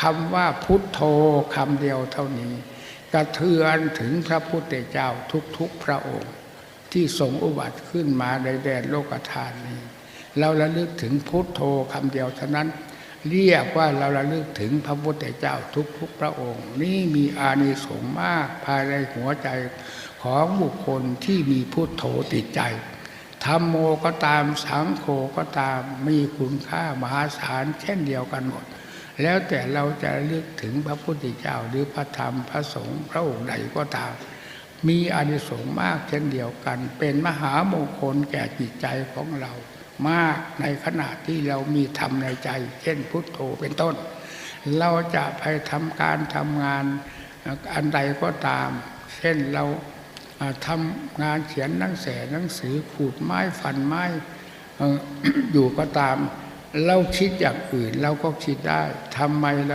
คำว่าพุทโธคำเดียวเท่านี้ กระเทือนถึงพระพุทธเจ้าทุกๆพระองค์ ที่ทรงอุบัติขึ้นมาในแดนโลกธาตุนี้ เราระลึกถึงพุทโธคำเดียวเท่านั้น เรียกว่าเราระลึกถึงพระพุทธเจ้าทุกๆพระองค์ นี่มีอานิสงส์มากภายในหัวใจของบุคคลที่มีพุทโธติดใจธรรมโมก็ตามสังโฆก็ตามมีคุณค่ามหาศาลเช่นเดียวกันหมด แล้วแต่เราจะระลึกถึงพระพุทธเจ้าหรือพระธรรมพระสงฆ์พระองค์ใดก็ตาม มีอานิสงส์มากเช่นเดียวกัน เป็นมหามงคลแก่จิตใจของเรา มากในขณะที่เรามีธรรมในใจ เช่นพุทโธเป็นต้น เราจะไปทำการทำงานอันใดก็ตาม เช่นเราทำงานเขียนหนังสือหนังสือขูดไม้ฟันไม้อยู่ก็ตาม เราคิดอย่างอื่นเราก็คิดได้ทำไมล่ะ